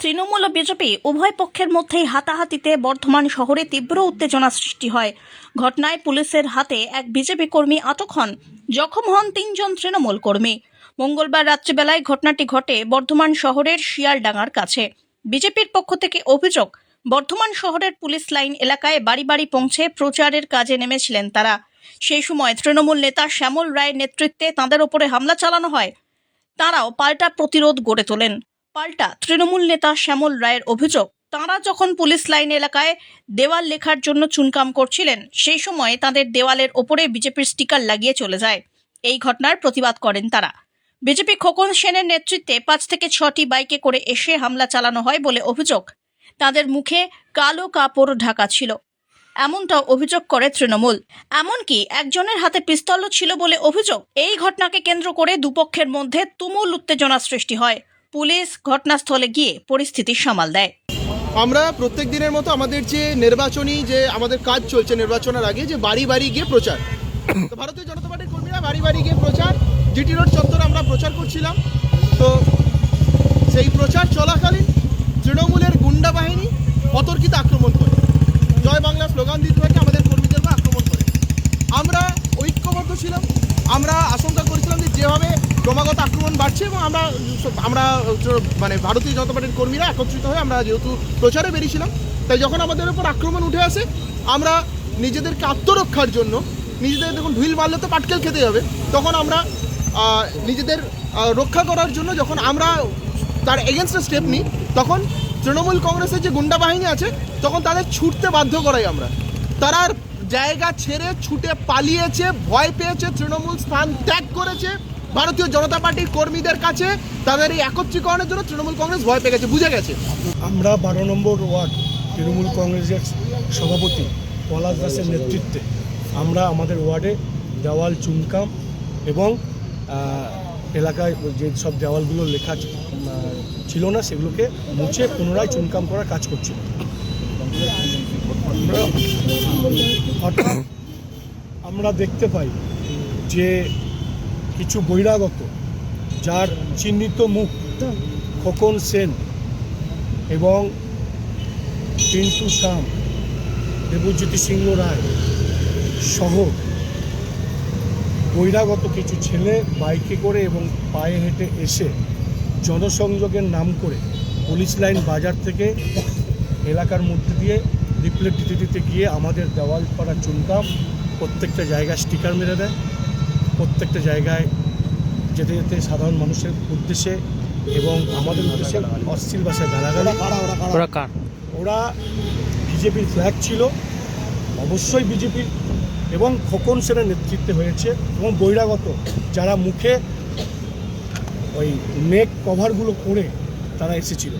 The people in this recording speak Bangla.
তৃণমূল ও বিজেপি উভয় পক্ষের মধ্যেই হাতাহাতিতে বর্ধমান শহরে তীব্র উত্তেজনা সৃষ্টি হয়। ঘটনায় পুলিশের হাতে এক বিজেপি কর্মী আটক হন। জখম হন তিনজন তৃণমূল কর্মী। মঙ্গলবার রাত্রিবেলায় ঘটনাটি ঘটে বর্ধমান শহরের শিয়ালডাঙ্গার কাছে। বিজেপির পক্ষ থেকে অভিযোগ, বর্ধমান শহরের পুলিশ লাইন এলাকায় বাড়ি বাড়ি পৌঁছে প্রচারের কাজে নেমেছিলেন তারা। সেই সময় তৃণমূল নেতা শ্যামল রায়ের নেতৃত্বে তাঁদের ওপরে হামলা চালানো হয়। তাঁরাও পাল্টা প্রতিরোধ গড়ে তোলেন। পাল্টা তৃণমূল নেতা শ্যামল রায়ের অভিযোগ, তাঁরা যখন পুলিশ লাইন এলাকায় দেওয়াল লেখার জন্য চুনকাম করছিলেন, সেই সময় তাদের দেওয়ালের ওপরে বিজেপির স্টিকার লাগিয়ে চলে যায়। এই ঘটনার প্রতিবাদ করেন তারা। বিজেপি খোকন সেনের নেতৃত্বে পাঁচ থেকে ছটি বাইকে করে এসে হামলা চালানো হয় বলে অভিযোগ। তাদের মুখে কালো কাপড় ঢাকা ছিল। এমনটাও অভিযোগ করে তৃণমূল। এমনকি একজনের হাতে পিস্তলও ছিল বলে অভিযোগ। এই ঘটনাকে কেন্দ্র করে দুপক্ষের মধ্যে তুমুল উত্তেজনা সৃষ্টি হয়। পুলিশ ঘটনাস্থলে গিয়ে পরিস্থিতি সামাল দেয়। আমরা প্রত্যেক দিনের মতো আমাদের যে নির্বাচনী যে আমাদের কাজ চলছে নির্বাচনের আগে যে বাড়ি বাড়ি গিয়ে প্রচার। ভারতীয় জনতা পার্টির কর্মীরা বাড়ি বাড়ি গিয়ে প্রচার জিটি রোড চত্বরে আমরা প্রচার করছিলাম। তো সেই প্রচার চলাকালীন তৃণমূলের গুন্ডা বাহিনী অতর্কিত আক্রমণ করে জয় বাংলা স্লোগান দিতে থাকে আমাদের কর্মীদেরকে আক্রমণ করে আমরা ঐক্যবদ্ধ ছিলাম আমরা আশঙ্কা করেছিলাম যে যেভাবে ক্রমাগত আক্রমণ বাড়ছে এবং আমরা আমরা মানে ভারতীয় জনতা পার্টির কর্মীরা একত্রিত হয়ে আমরা যেহেতু প্রচারে বেরিয়েছিলাম, তাই যখন আমাদের উপর আক্রমণ উঠে আসে, আমরা নিজেদেরকে আত্মরক্ষার জন্য, নিজেদের দেখুন ঢুইল মারলে তো পাটকেল খেতে হবে, তখন আমরা নিজেদের রক্ষা করার জন্য যখন আমরা তার এগেনস্টে স্টেপ নিই, তখন তৃণমূল কংগ্রেসের যে গুন্ডা বাহিনী আছে, তখন তাদের ছুটতে বাধ্য করাই আমরা। তারা জায়গা ছেড়ে ছুটে পালিয়েছে, ভয় পেয়েছে, তৃণমূল স্থান ত্যাগ করেছে ভারতীয় জনতা পার্টির কর্মীদের কাছে তাদের এই একত্রীকরণের জন্য তৃণমূল কংগ্রেস ভয় পেয়ে গেছে, বুঝে গেছে। আমরা বারো নম্বর ওয়ার্ড, তৃণমূল কংগ্রেসের সভাপতি পলাশ দাসের নেতৃত্বে আমরা আমাদের ওয়ার্ডে দেওয়াল, চুনকাম এবং এলাকায় যে সব দেওয়ালগুলো লেখা ছিল না সেগুলোকে মুছে পুনরায় চুনকাম করার কাজ করছি আমরা দেখতে পাই যে কিছু বহিরাগত, যার চিহ্নিত মুখ খোকন সেন এবং পিন্টু শাম, দেবজ্যোতি সিংহ রায় সহ বহিরাগত কিছু ছেলে বাইকে করে এবং পায়ে হেঁটে এসে জনসংযোগের নাম করে পুলিশ লাইন বাজার থেকে এলাকার মধ্যে দিয়ে লিফলেট দিতে দিতে গিয়ে আমাদের দেওয়াল দেওয়ালপাড়া চুনকাম প্রত্যেকটা জায়গায় স্টিকার মেরে দেয়। প্রত্যেকটা জায়গায় যেতে যেতে সাধারণ মানুষের উদ্দেশ্যে এবং আমাদের উদ্দেশ্যে অশ্লীল ভাষায় গালাগালি। ওরা কার? ওরা বিজেপির ফ্ল্যাগ ছিল অবশ্যই বিজেপির এবং খোকন সেনের নেতৃত্বে হয়েছে এবং বহিরাগত যারা মুখে ওই নেক কভারগুলো পরে তারা এসেছিল।